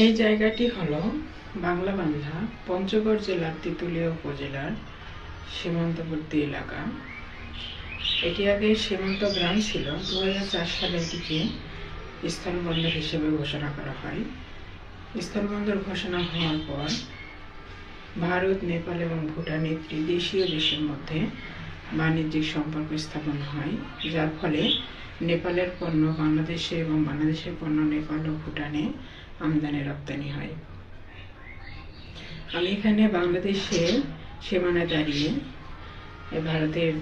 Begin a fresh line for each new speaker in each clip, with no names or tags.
এই জায়গাটি হলো বাংলাবান্ধা, পঞ্চগড় জেলার তেঁতুলিয়া উপজেলার সীমান্তবর্তী এলাকা। এটি আগে সীমান্ত গ্রাম ছিল। দু হাজার সালে এটিকে স্থলবন্দর হিসেবে ঘোষণা করা হয়। স্থলবন্দর ঘোষণা হওয়ার পর ভারত, নেপাল এবং ভুটান এই ত্রিদেশীয় দেশের মধ্যে বাণিজ্যিক সম্পর্ক স্থাপন হয়, যার ফলে নেপালের পণ্য বাংলাদেশে এবং বাংলাদেশের পণ্য নেপাল ও ভুটানে আমদানি রপ্তানি হয়। আমি এখানে বাংলাদেশের সীমানা দাঁড়িয়ে ভারতের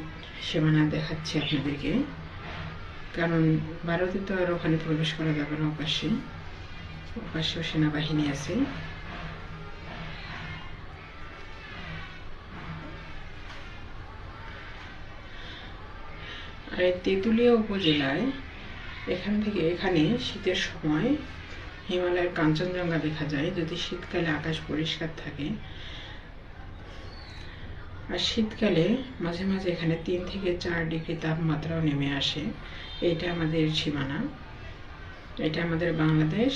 সীমানা দেখাচ্ছি আপনাদেরকে। কারণ ভারতে তো আর ওখানে প্রবেশ করা যাবে না অপাশে ওপাশেও সেনাবাহিনী আছে। তেঁতুলিয়া উপজেলায় এখান থেকে এখানে শীতের সময় হিমালয়ের কাঞ্চনজঙ্ঘা দেখা যায়। যদি শীতকালে আকাশ পরিষ্কার থাকে, আর শীতকালে মাঝে মাঝে এখানে তিন থেকে চার ডিগ্রি তাপমাত্রাও নেমে আসে। এটা আমাদের সীমানা। এটা আমাদের বাংলাদেশ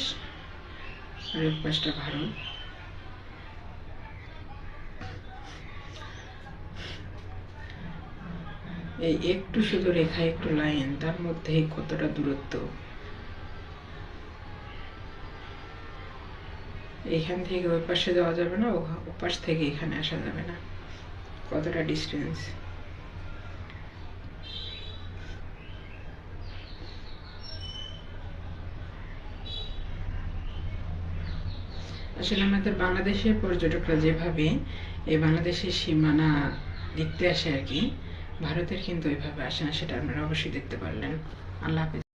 আর এক পাশটা ভারত। এই একটু শুধু রেখা, একটু লাইন, তার মধ্যে কতটা দূরত্ব? এখান থেকে ওই পাশে যাওয়া যাবে না ও- ও পাশ থেকে এখানে আসা যাবে না। কতটা ডিস্টেন্স আসলে আমাদের বাংলাদেশের পর্যটকরা যেভাবে এই বাংলাদেশের সীমানা দেখতে আসে আর কি ভারতের কিন্তু এভাবে আসে না সেটা আপনারা অবশ্যই দেখতে পারলেন। আল্লাহ হাফেজ।